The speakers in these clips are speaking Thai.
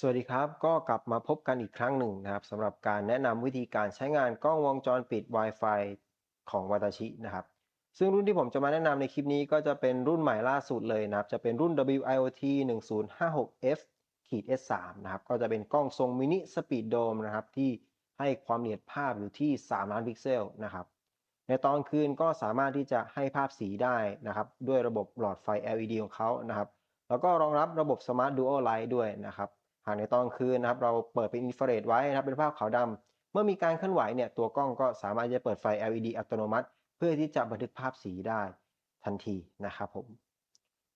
สวัสดีครับ ก็กลับมาพบกันอีกครั้งหนึ่งนะครับสำหรับการแนะนำวิธีการใช้งานกล้องวงจรปิด Wi-Fi ของว a ตาชินะครับ ซึ่งรุ่นที่ผมจะมาแนะนำในคลิปนี้ก็จะเป็นรุ่นใหม่ล่าสุดเลยนะครับ จะเป็นรุ่น WIoT 1056F S3 นะครับ ก็จะเป็นกล้องทรงมินิสปีดโดมนะครับ ที่ให้ความละเอียดภาพอยู่ที่ 3 ล้านพิกเซลนะครับ ในตอนคืนก็สามารถที่จะให้ภาพสีได้นะครับ ด้วยระบบหลอดไฟ LED ของเขานะครับ แล้วก็รองรับระบบ Smart Dual Light ด้วยนะครับ หากในตอนคืนนะครับเราเปิดเป็นอินฟราเรดไว้นะครับเป็นภาพขาวดำเมื่อมีการเคลื่อนไหวเนี่ยตัวกล้องก็สามารถจะเปิดไฟ LED อัตโนมัติ เพื่อที่จะบันทึกภาพสีได้ทันทีนะครับผม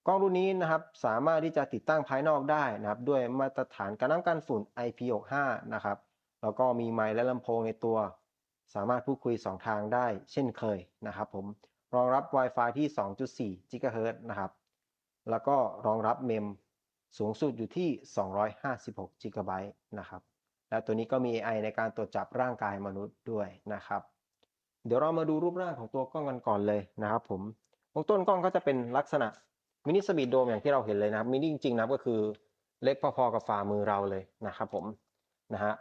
กล้องรุ่นนี้นะครับสามารถที่จะติดตั้งภายนอกได้นะครับด้วยมาตรฐานการน้ำกันฝุ่น IP65 นะครับแล้วก็มีไมค์และลำโพงในตัว สามารถพูดคุย 2 ทางได้เช่นเคยนะครับผมรองรับ Wi-Fi ที่ 2.4 GHz นะครับแล้วก็รองรับเมม สูงสุดอยู่ที่ 256 GB นะครับ และตัวนี้ก็มี AI ในการตรวจจับร่างกายมนุษย์ด้วยนะครับ เดี๋ยวเรามาดูรูปร่างของตัวกล้องกันก่อนเลยนะครับผมตรงต้นกล้องก็จะเป็นลักษณะมินิสปีดโดมอย่างที่เราเห็นเลยนะครับมินิจริงๆนะก็คือเล็กพอๆกับฝ่ามือเราเลยนะครับผมนะฮะ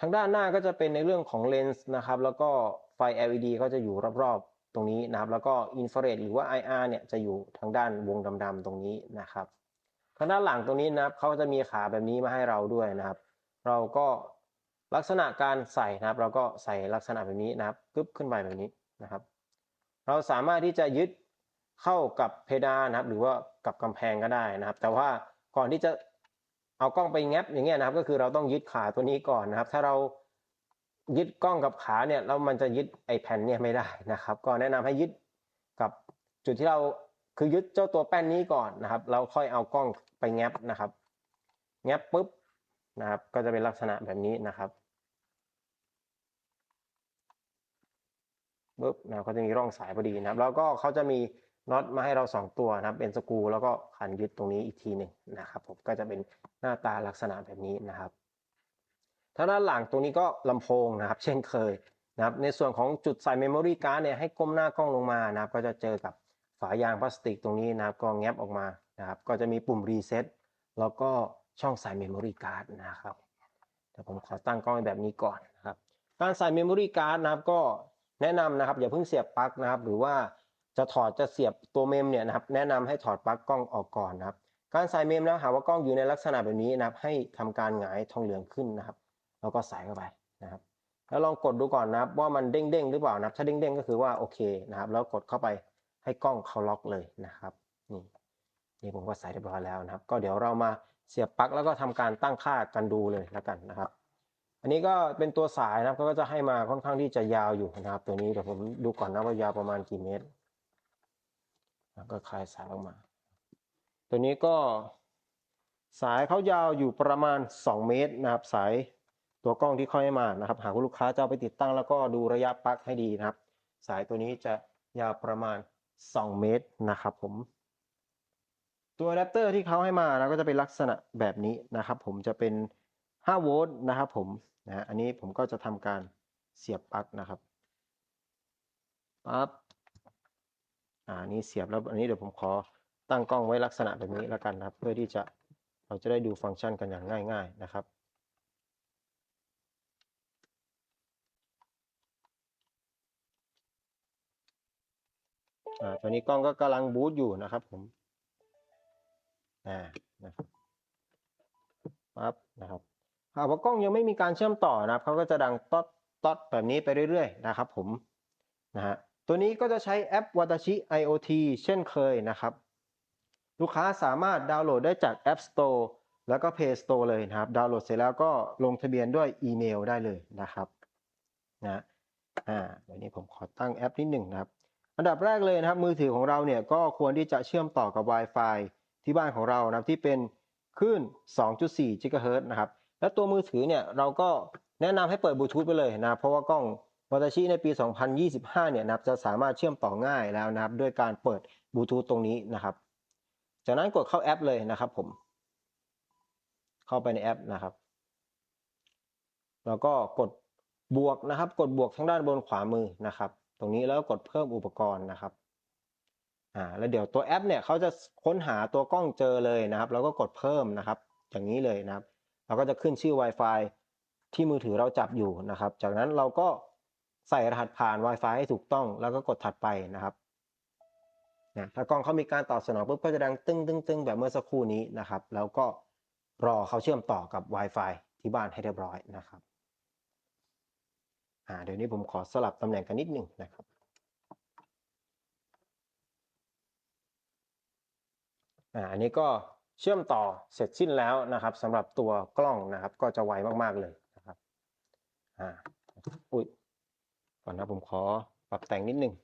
ทางด้านหน้าก็จะเป็นในเรื่องของเลนส์นะครับแล้วก็ไฟ LED ก็จะอยู่รอบๆตรงนี้นะครับแล้วก็อินฟราเรดหรือว่า IR เนี่ยจะอยู่ทางด้านวงดำๆตรงนี้นะครับ ทางด้านหลังตรงนี้นะครับเขาจะมีขาแบบนี้มาให้เราด้วยนะครับ เราก็ลักษณะการใส่นะครับ เราก็ใส่ลักษณะแบบนี้นะครับกึบขึ้นไปแบบนี้นะครับ เราสามารถที่จะยึดเข้ากับเพดานนะครับ หรือว่ากับกำแพงก็ได้นะครับ แต่ว่าก่อนที่จะเอากล้องไปแงบอย่างเงี้ยนะครับ ก็คือเราต้องยึดขาตัวนี้ก่อนนะครับ ถ้าเรายึดกล้องกับขาเนี่ยแล้วมันจะยึดไอแผ่นเนี่ยไม่ได้นะครับ ก็แนะนำให้ยึดกับจุดที่เรา คือยึดเจ้าตัวแป้นนี้ก่อนนะครับแล้วค่อยเอากล้องไปแงบนะครับ แงบปุ๊บนะครับ ก็จะเป็นลักษณะแบบนี้นะครับปุ๊บนะก็จะมีร่องสายพอดีนะครับ แล้วก็เขาจะมีน็อตมาให้เรา 2 ตัวนะครับ เป็นสกูแล้วก็ขันยึดตรงนี้อีกทีหนึ่งนะครับ ผมก็จะเป็นหน้าตาลักษณะแบบนี้นะครับทางด้านหลังตรงนี้ก็ลำโพงนะครับ เช่นเคยนะครับ ในส่วนของจุดใส่เมมโมรี่การ์ดเนี่ยให้ก้มหน้ากล้องลงมานะครับ ก็จะเจอกับ ฝายางพลาสติกตรงนี้นะครับก็แงบออกมานะครับก็จะมีปุ่มรีเซ็ตแล้วก็ช่องใส่เมมโมรี่การ์ดนะครับเดี๋ยวผมขอตั้งกล้องแบบนี้ก่อนนะครับการใส่เมมโมรี่การ์ดนะครับก็แนะนำนะครับอย่าเพิ่งเสียบปลั๊กนะครับ หรือว่าจะถอดจะเสียบตัวเมมเนี่ยนะครับแนะนำให้ถอดปลั๊กกล้องออกก่อนนะครับ การใส่เมมนะหาว่ากล้องอยู่ในลักษณะแบบนี้นะครับ ให้ทำการหงายทองเหลืองขึ้นนะครับ แล้วก็ใส่เข้าไปนะครับ แล้วลองกดดูก่อนนะครับ ว่ามันเด้งเด้งหรือเปล่านะครับ ถ้าเด้งเด้งก็คือว่าโอเคนะครับ แล้วกดเข้าไป ให้กล้องเขาล็อกเลยนะครับนี่นี่ผมก็ใส่เรียบร้อยแล้วนะครับ ก็เดี๋ยวเรามาเสียบปลั๊กแล้วก็ทำการตั้งค่ากันดูเลยแล้วกันนะครับ อันนี้ก็เป็นตัวสายนะครับก็จะให้มาค่อนข้างที่จะยาวอยู่นะครับ ตัวนี้เดี๋ยวผมดูก่อนนะว่ายาวประมาณกี่เมตรก็คลายสายออกมา ตัวนี้ก็สายเขายาวอยู่ประมาณ 2 เมตรนะครับ สายตัวกล้องที่เขาให้มานะครับ หากลูกค้าจะเอาไปติดตั้งแล้วก็ดูระยะปลั๊กให้ดีนะครับ สายตัวนี้จะยาวประมาณ 2 เมตรนะครับผม ตัวอะแดปเตอร์ที่เขาให้มานะก็จะเป็นลักษณะแบบนี้นะครับผมจะเป็น 5 โวลต์นะครับผมนะอันนี้ผมก็จะทำการเสียบปลั๊กนะครับปั๊บอ่านี่เสียบแล้วอันนี้เดี๋ยวผมขอตั้งกล้องไว้ลักษณะแบบนี้แล้วกันนะครับ เพื่อที่จะเราจะได้ดูฟังก์ชันกันอย่างง่าย ๆ นะครับ อ่าตอนนี้กล้องก็กำลังบูตอยู่นะครับผมอ่านะครับปั๊บนะครับหากว่ากล้องยังไม่มีการเชื่อมต่อนะครับเขาก็จะดังต๊อดต๊อดแบบนี้ไปเรื่อยๆนะครับผมนะฮะตัวนี้ก็จะใช้แอป Watashi IoT เช่นเคยนะครับ ลูกค้าสามารถดาวน์โหลดได้จาก App Store แล้วก็ Play Store เลยนะครับ ดาวน์โหลดเสร็จแล้วก็ลงทะเบียนด้วยอีเมลได้เลยนะครับนะอ่าเดี๋ยวนี้ผมขอตั้งแอปนิดหนึ่งนะครับ อันดับแรกเลยนะครับ มือถือของเราเนี่ยก็ควรที่จะเชื่อมต่อกับ Wi-Fi ที่บ้านของเรานะครับที่เป็นคลื่น 2.4 GHz นะครับ แล้วตัวมือถือเนี่ยเราก็แนะนำให้เปิดบลูทูธไปเลยนะเพราะว่ากล้องวัตชิในปี 2025 เนี่ยนะครับจะสามารถเชื่อมต่อง่ายแล้วนะครับ ด้วยการเปิดบลูทูธตรงนี้นะครับ จากนั้นกดเข้าแอปเลยนะครับผม เข้าไปในแอปนะครับ แล้วก็กดบวกนะครับ กดบวกทางด้านบนขวามือนะครับ ตรงนี้แล้วกดเพิ่มอุปกรณ์นะครับอ่าแล้วเดี๋ยวตัวแอปเนี่ยเขาจะค้นหาตัวกล้องเจอเลยนะครับ แล้วก็กดเพิ่มนะครับ อย่างนี้เลยนะครับ เราก็จะขึ้นชื่อ Wi-Fi ที่มือถือเราจับอยู่นะครับ จากนั้นเราก็ใส่รหัสผ่าน Wi-Fi ให้ถูกต้อง แล้วก็กดถัดไปนะครับนะถ้ากล้องเขามีการตอบสนองปุ๊บก็จะดังตึ้งตึ้งตึ้งแบบเมื่อสักครู่นี้นะครับ แล้วก็รอเขาเชื่อมต่อกับ Wi-Fi ที่บ้านให้เรียบร้อยนะครับ อ่าเดี๋ยวนี้ผมขอสลับตำแหน่งกันนิดหนึ่งนะครับ อ่าอันนี้ก็เชื่อมต่อเสร็จสิ้นแล้วนะครับสำหรับตัวกล้องนะครับ ก็จะไวมากๆเลยนะครับอ่าอุ้ยก่อนนะผมขอปรับแต่งนิดหนึ่ง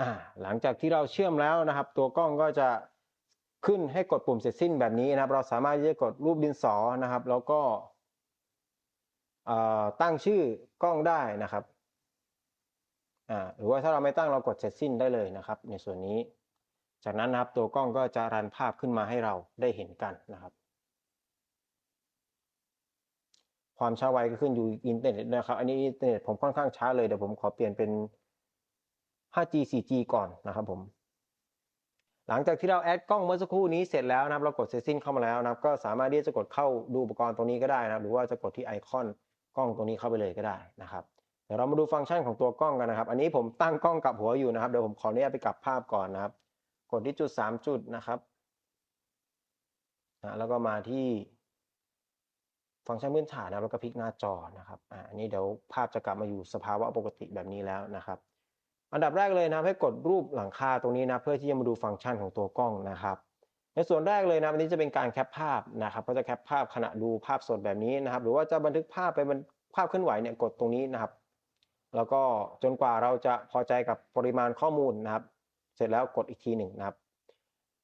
อ่าหลังจากที่เราเชื่อมแล้วนะครับ ตัวกล้องก็จะขึ้นให้กดปุ่มเสร็จสิ้นแบบนี้นะครับ เราสามารถที่จะกดรูปดินสอนะครับ แล้วก็ตั้งชื่อกล้องได้นะครับ อ่าหรือว่าถ้าเราไม่ตั้งเรากดเสร็จสิ้นได้เลยนะครับ ในส่วนนี้ จากนั้นนะครับตัวกล้องก็จะรันภาพขึ้นมาให้เราได้เห็นกันนะครับ ความช้าไวก็ขึ้นอยู่อินเทอร์เน็ตนะครับ อันนี้อินเทอร์เน็ตผมค่อนข้างช้าเลยเดี๋ยวผมขอเปลี่ยนเป็น 5G 4G ก่อนนะครับผมหลังจากที่เราแอดกล้องเมื่อสักครู่นี้เสร็จแล้วนะครับเรากดเสร็จสิ้นเข้ามาแล้วนะครับ ก็สามารถที่จะกดเข้าดูอุปกรณ์ตรงนี้ก็ได้นะครับ หรือว่าจะกดที่ไอคอนกล้องตรงนี้เข้าไปเลยก็ได้นะครับ เดี๋ยวเรามาดูฟังก์ชันของตัวกล้องกันนะครับ อันนี้ผมตั้งกล้องกลับหัวอยู่นะครับ เดี๋ยวผมขออนุญาตไปกลับภาพก่อนนะครับ กดที่จุด 3 จุดนะครับนะแล้วก็มาที่ฟังก์ชันพื้นฐานนะแล้วก็พลิกหน้าจอนะครับอ่าอันนี้เดี๋ยวภาพจะกลับมาอยู่สภาวะปกติแบบนี้แล้วนะครับ อันดับแรกเลยนะให้กดรูปหลังคาตรงนี้นะเพื่อที่จะมาดูฟังก์ชันของตัวกล้องนะครับ ในส่วนแรกเลยนะอันนี้จะเป็นการแคปภาพนะครับก็จะแคปภาพขณะดูภาพสดแบบนี้นะครับ หรือว่าจะบันทึกภาพไปบนภาพเคลื่อนไหวเนี่ยกดตรงนี้นะครับ แล้วก็จนกว่าเราจะพอใจกับปริมาณข้อมูลนะครับ เสร็จแล้วกดอีกทีหนึ่งนะครับ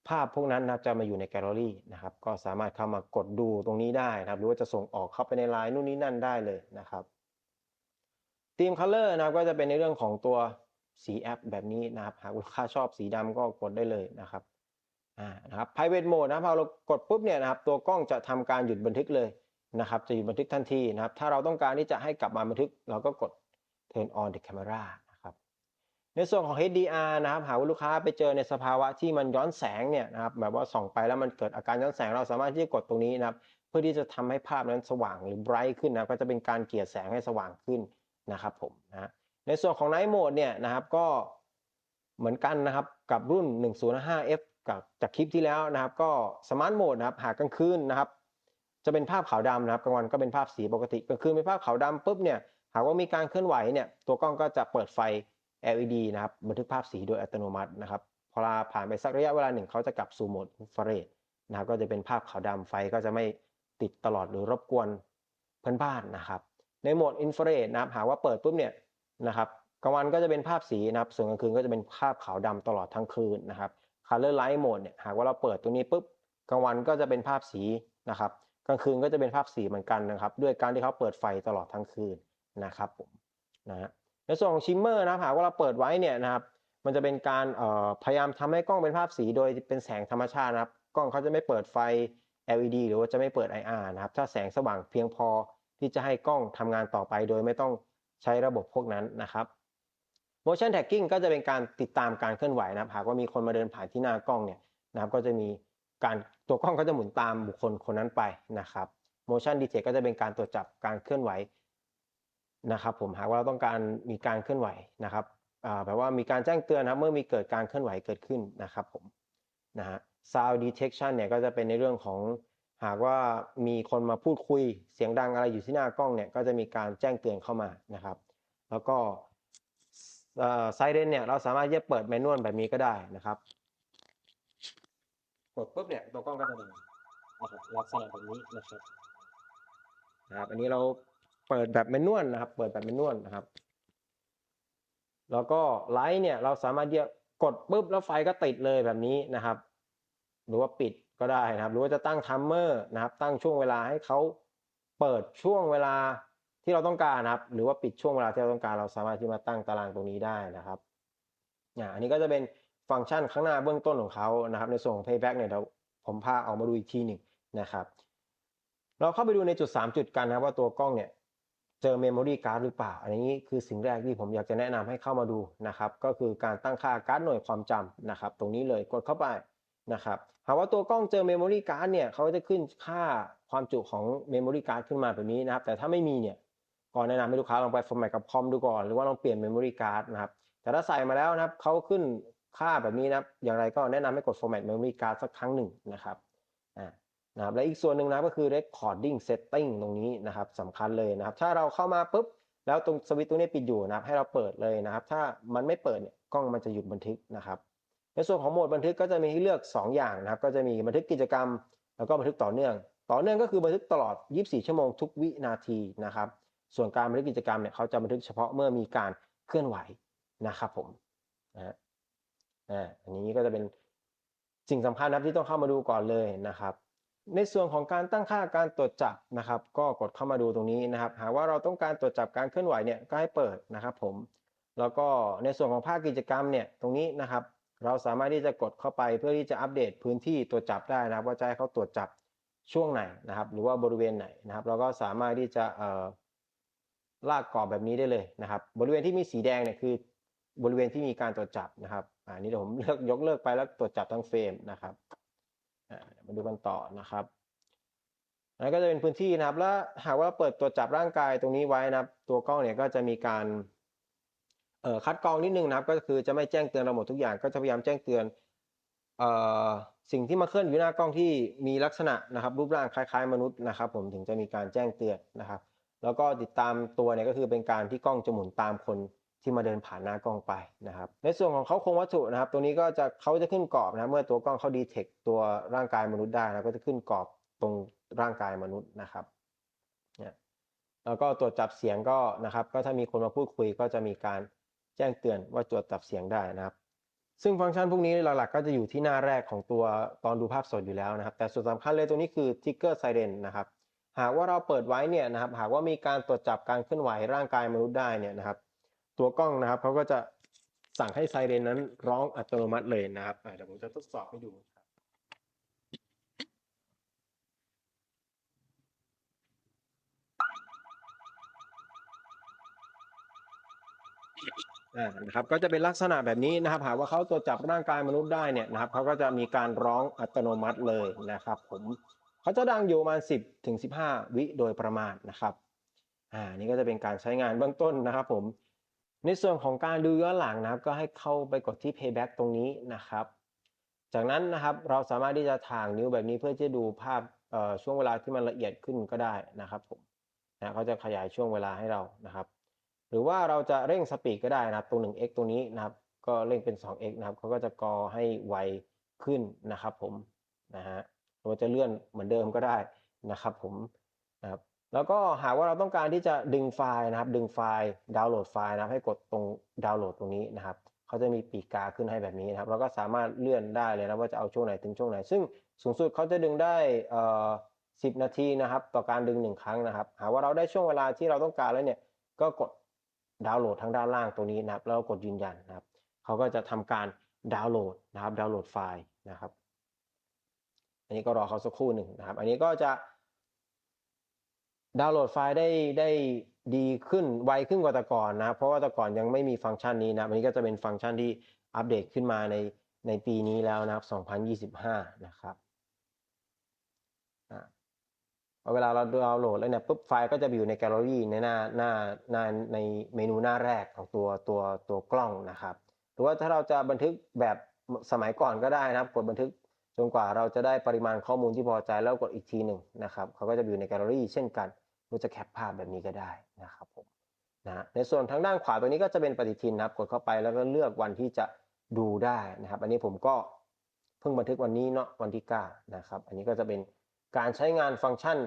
ภาพพวกนั้นนะจะมาอยู่ในแกลเลอรี่นะครับ ก็สามารถเข้ามากดดูตรงนี้ได้นะครับ หรือว่าจะส่งออกเข้าไปในไลน์นู่นนี่นั่นได้เลยนะครับทีมคัลเลอร์นะครับก็จะเป็นในเรื่องของตัวสีแอปแบบนี้นะครับหากลูกค้าชอบสีดำก็กดได้เลยนะครับอ่านะครับ private mode นะครับพอเรากดปุ๊บเนี่ยนะครับ ตัวกล้องจะทำการหยุดบันทึกเลยนะครับ จะหยุดบันทึกทันทีนะครับ ถ้าเราต้องการที่จะให้กลับมาบันทึก เราก็กด turn on the camera นะครับ ในส่วนของ HDR นะครับ หากว่าลูกค้าไปเจอในสภาวะที่มันย้อนแสงเนี่ยนะครับ แบบว่าส่องไปแล้วมันเกิดอาการย้อนแสง เราสามารถที่จะกดตรงนี้นะครับ เพื่อที่จะทำให้ภาพนั้นสว่างหรือ bright ขึ้นนะ ก็จะเป็นการเกลี่ยแสงให้สว่างขึ้นนะครับผมนะ ในส่วนของ Night Mode เนี่ยนะครับ ก็เหมือนกันนะครับ กับรุ่น 105F กับจากคลิปที่แล้วนะครับ ก็ Smart Mode นะครับ หากกลางคืนนะครับจะเป็นภาพขาวดำนะครับกลางวันก็เป็นภาพสีปกติกลางคืนเป็นภาพขาวดำปุ๊บเนี่ย หากว่ามีการเคลื่อนไหวเนี่ยตัวกล้องก็จะเปิดไฟ LED นะครับบันทึกภาพสีโดยอัตโนมัตินะครับพอลาผ่านไปสักระยะเวลาหนึ่งเขาจะกลับสู่โหมดอินฟราเรดนะครับก็จะเป็นภาพขาวดำไฟก็จะไม่ติดตลอดหรือรบกวนเพื่อนบ้านนะครับ ในโหมดอินฟราเรดนะครับหากว่าเปิดปุ๊บเนี่ยนะครับกลางวันก็จะเป็นภาพสีนะครับส่วนกลางคืนก็จะเป็นภาพขาวดำตลอดทั้งคืนนะครับ Color Light Mode เนี่ยหากว่าเราเปิดตรงนี้ปุ๊บกลางวันก็จะเป็นภาพสีนะครับกลางคืนก็จะเป็นภาพสีเหมือนกันนะครับ ด้วยการที่เขาเปิดไฟตลอดทั้งคืน นะครับผมนะฮะในส่วนของชิมเมอร์นะหากว่าเราเปิดไว้เนี่ยนะครับ มันจะเป็นการพยายามทำให้กล้องเป็นภาพสีโดยเป็นแสงธรรมชาตินะครับ กล้องเขาจะไม่เปิดไฟ LED หรือว่าจะไม่เปิด IR นะครับ ถ้าแสงสว่างเพียงพอที่จะให้กล้องทำงานต่อไป โดยไม่ต้องใช้ระบบพวกนั้นนะครับ motion tagging ก็จะเป็นการติดตามการเคลื่อนไหวนะครับหากว่ามีคนมาเดินผ่านที่หน้ากล้องเนี่ยนะครับก็จะมีการตัวกล้องก็จะหมุนตามบุคคลคนนั้นไปนะครับ motion detect ก็จะเป็นการตรวจจับการเคลื่อนไหว นะครับผมหากว่าเราต้องการมีการเคลื่อนไหวนะครับแปลว่ามีการแจ้งเตือนนะครับเมื่อมีเกิดการเคลื่อนไหวเกิดขึ้นนะครับผมนะฮะ sound detection เนี่ยก็จะเป็นในเรื่องของหากว่ามีคนมาพูดคุยเสียงดังอะไรอยู่ที่หน้ากล้องเนี่ยก็จะมีการแจ้งเตือนเข้ามานะครับ แล้วก็ไซเรนเนี่ยเราสามารถจะเปิดแมนนวลแบบนี้ก็ได้นะครับกดปุ๊บเนี่ยตัวกล้องก็จะดังนะครับลักษณะแบบนี้นะครับนะครับอันนี้เรา เปิดแบบแมนนวลนะครับ เปิดแบบแมนนวลนะครับ แล้วก็ไลท์เนี่ยเราสามารถที่จะกดปุ๊บแล้วไฟก็ติดเลยแบบนี้นะครับ หรือว่าปิดก็ได้นะครับ หรือว่าจะตั้งทัมเมอร์นะครับ ตั้งช่วงเวลาให้เขาเปิดช่วงเวลาที่เราต้องการนะครับ หรือว่าปิดช่วงเวลาที่เราต้องการ เราสามารถที่มาตั้งตารางตรงนี้ได้นะครับอันนี้ก็จะเป็นฟังก์ชันข้างหน้าเบื้องต้นของเขานะครับ ในส่วนของ payback เนี่ยเดี๋ยวผมพาออกมาดูอีกทีหนึ่งนะครับ เราเข้าไปดูในจุด 3 จุดกันนะครับว่าตัวกล้องเนี่ย เจอเมมโมรี่การ์ดหรือเปล่า อันนี้คือสิ่งแรกที่ผมอยากจะแนะนำให้เข้ามาดูนะครับ ก็คือการตั้งค่าการ์ดหน่วยความจำนะครับ ตรงนี้เลยกดเข้าไปนะครับ หากว่าตัวกล้องเจอเมมโมรี่การ์ดเนี่ยเขาจะขึ้นค่าความจุของเมมโมรี่การ์ดขึ้นมาแบบนี้นะครับ แต่ถ้าไม่มีเนี่ยก็แนะนำให้ลูกค้าลองไปฟอร์แมตกับคอมดูก่อน หรือว่าลองเปลี่ยนเมมโมรี่การ์ดนะครับ แต่ถ้าใส่มาแล้วนะครับเขาขึ้นค่าแบบนี้นะครับ อย่างไรก็แนะนำให้กด format memory card สักครั้งหนึ่งนะครับ อ่า นะครับและอีกส่วนหนึ่งนะก็คือ recording setting ตรงนี้นะครับสำคัญเลยนะครับ ถ้าเราเข้ามาปุ๊บแล้วตรงสวิตช์ตรงนี้ปิดอยู่นะครับ ให้เราเปิดเลยนะครับ ถ้ามันไม่เปิดเนี่ยกล้องมันจะหยุดบันทึกนะครับ ในส่วนของโหมดบันทึกก็จะมีให้เลือก 2 อย่างนะครับ ก็จะมีบันทึกกิจกรรม แล้วก็บันทึกต่อเนื่อง ต่อเนื่องก็คือบันทึกตลอด 24 ชั่วโมงทุกวินาทีนะครับ ส่วนการบันทึกกิจกรรมเนี่ยเขาจะบันทึกเฉพาะเมื่อมีการเคลื่อนไหวนะครับผมนะอ่าอันนี้ก็จะเป็นสิ่งสำคัญนะครับที่ต้องเข้ามาดูก่อนเลยนะครับ ในส่วนของการตั้งค่าการตรวจจับนะครับ ก็กดเข้ามาดูตรงนี้นะครับ หากว่าเราต้องการตรวจจับการเคลื่อนไหวเนี่ยก็ให้เปิดนะครับผม แล้วก็ในส่วนของภาคกิจกรรมเนี่ยตรงนี้นะครับ เราสามารถที่จะกดเข้าไปเพื่อที่จะอัปเดตพื้นที่ตรวจจับได้นะครับ ว่าจะให้เขาตรวจจับช่วงไหนนะครับ หรือว่าบริเวณไหนนะครับ เราก็สามารถที่จะลากกรอบแบบนี้ได้เลยนะครับ บริเวณที่มีสีแดงเนี่ยคือบริเวณที่มีการตรวจจับนะครับอ่านี่เดี๋ยวผมเลือกยกเลิกไปแล้วตรวจจับทั้งเฟรมนะครับ มาดูกันต่อนะครับอันนั้นก็จะเป็นพื้นที่นะครับ แล้วหากว่าเปิดตรวจจับร่างกายตรงนี้ไว้นะครับ ตัวกล้องเนี่ยก็จะมีการเคัดกรองนิดนึงนะครับ ก็คือจะไม่แจ้งเตือนเราหมดทุกอย่าง ก็จะพยายามแจ้งเตือนสิ่งที่มาเคลื่อนอยู่หน้ากล้องที่มีลักษณะนะครับ รูปร่างคล้าย ๆ มนุษย์นะครับ ผมถึงจะมีการแจ้งเตือนนะครับ แล้วก็ติดตามตัวเนี่ยก็คือเป็นการที่กล้องจะหมุนตามคน ที่มาเดินผ่านหน้ากล้องไปนะครับ ในส่วนของเขาโครงวัตถุนะครับ ตัวนี้ก็จะเขาจะขึ้นกรอบนะเมื่อตัวกล้องเขาดีเทคตัวร่างกายมนุษย์ได้นะก็จะขึ้นกรอบตรงร่างกายมนุษย์นะครับเนี่ยแล้วก็ตรวจจับเสียงก็นะครับ ก็ถ้ามีคนมาพูดคุยก็จะมีการแจ้งเตือนว่าตรวจจับเสียงได้นะครับ ซึ่งฟังก์ชันพวกนี้หลักๆ ก็จะอยู่ที่หน้าแรกของตัวตอนดูภาพสดอยู่แล้วนะครับ แต่ส่วนสำคัญเลยตัวนี้คือ trigger siren นะครับหากว่าเราเปิดไว้เนี่ยนะครับ หากว่ามีการตรวจจับการเคลื่อนไหวร่างกายมนุษย์ได้เนี่ยนะครับ ตัวกล้องนะครับเขาก็จะสั่งให้ไซเรนนั้นร้องอัตโนมัติเลยนะครับเดี๋ยวผมจะทดสอบให้ดูครับนะครับก็จะเป็นลักษณะแบบนี้นะครับ หากว่าเขาตรวจจับร่างกายมนุษย์ได้เนี่ยนะครับเขาก็จะมีการร้องอัตโนมัติเลยนะครับ ผมเขาจะดังอยู่ประมาณ 10ถึง15 วิโดยประมาณนะครับอ่านี่ก็จะเป็นการใช้งานเบื้องต้นนะครับ ผม ในส่วนของการดูย้อนหลังนะครับก็ให้เข้าไปกดที่ playback ตรงนี้นะครับ จากนั้นนะครับเราสามารถที่จะถ่างนิ้วแบบนี้เพื่อจะดูภาพช่วงเวลาที่มันละเอียดขึ้นก็ได้นะครับผมนะเขาจะขยายช่วงเวลาให้เรานะครับ หรือว่าเราจะเร่งสปีดก็ได้นะครับตรง 1x ตรงนี้นะครับ ก็เร่งเป็น 2x นะครับเขาก็จะกอให้ไวขึ้นนะครับผมนะฮะหรือว่าจะเลื่อนเหมือนเดิมก็ได้นะครับผมนะครับ แล้วก็หากว่าเราต้องการที่จะดึงไฟล์นะครับ ดึงไฟล์ดาวน์โหลดไฟล์นะครับ ให้กดตรงดาวน์โหลดตรงนี้นะครับเขาจะมีปีกกาขึ้นให้แบบนี้นะครับ เราก็สามารถเลื่อนได้เลยนะว่าจะเอาช่วงไหนถึงช่วงไหน ซึ่งสูงสุดเขาจะดึงได้เอ่อ10นาทีนะครับ ต่อการดึงหนึ่งครั้งนะครับ หากว่าเราได้ช่วงเวลาที่เราต้องการแล้วเนี่ย ก็กดดาวน์โหลดทางด้านล่างตรงนี้นะครับ แล้วกดยืนยันนะครับเขาก็จะทำการดาวน์โหลดนะครับ ดาวน์โหลดไฟล์นะครับ อันนี้ก็รอเขาสักครู่หนึ่งนะครับ อันนี้ก็จะ ดาวน์โหลดไฟล์ได้ได้ดีขึ้นไวขึ้นกว่าแต่ก่อนนะ เพราะว่าแต่ก่อนยังไม่มีฟังก์ชันนี้นะอันนี้ก็จะเป็นฟังก์ชันที่อัปเดตขึ้นมาในในปีนี้แล้วนะครับ 2025 นะครับพอเวลาเราดาวน์โหลดแล้วเนี่ยปุ๊บไฟล์ก็จะอยู่ในแกลเลอรี่ในหน้าหน้าหน้าในเมนูหน้าแรกของตัวตัวตัวกล้องนะครับ หรือว่าถ้าเราจะบันทึกแบบสมัยก่อนก็ได้นะครับ กดบันทึกจนกว่าเราจะได้ปริมาณข้อมูลที่พอใจแล้วกดอีกทีหนึ่งนะครับเขาก็จะอยู่ในแกลเลอรี่เช่นกัน เราจะแคปภาพแบบนี้ก็ได้นะครับผมนะในส่วนทางด้านขวาตัวนี้ก็จะเป็นปฏิทินนะครับ กดเข้าไปแล้วก็เลือกวันที่จะดูได้นะครับ อันนี้ผมก็เพิ่งบันทึกวันนี้เนาะวันที่9นะครับ อันนี้ก็จะเป็นการใช้งานฟังก์ชัน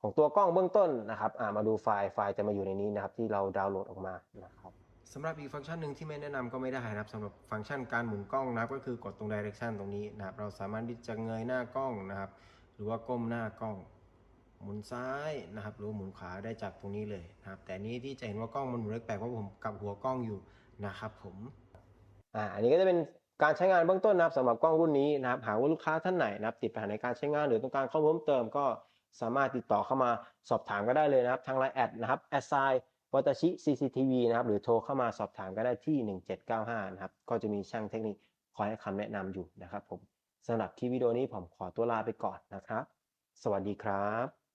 ของตัวกล้องเบื้องต้นนะครับมาดูไฟล์ไฟล์จะมาอยู่ในนี้นะครับที่เราดาวน์โหลดออกมานะครับสำหรับอีกฟังก์ชันหนึ่งที่ไม่แนะนำก็ไม่ได้นะครับสำหรับฟังก์ชันการหมุนกล้องนะครับก็คือกดตรง direction ตรงนี้นะครับเราสามารถที่จะเงยหน้ากล้องนะครับ หรือว่าก้มหน้ากล้อง หมุนซ้ายนะครับ หรือหมุนขวาได้จากตรงนี้เลยนะครับ แต่นี้ที่จะเห็นว่ากล้องมันหมุนแปลกเพราะผมกับหัวกล้องอยู่นะครับผมอ่าอันนี้ก็จะเป็นการใช้งานเบื้องต้นนะครับสำหรับกล้องรุ่นนี้นะครับ หากว่าลูกค้าท่านไหนนะครับ ติดปัญหาในการใช้งานหรือต้องการข้อมูลเพิ่มเติมก็สามารถติดต่อเข้ามาสอบถามก็ได้เลยนะครับ ทางไลน์แอดนะครับแอดไซวัตชิ CCTV นะครับ หรือโทรเข้ามาสอบถามก็ได้ที่ 1795 นะครับ ก็จะมีช่างเทคนิคคอยให้คำแนะนำอยู่นะครับผมสำหรับคลิปวิดีโอนี้ผมขอตัวลาไปก่อนนะครับ สวัสดีครับ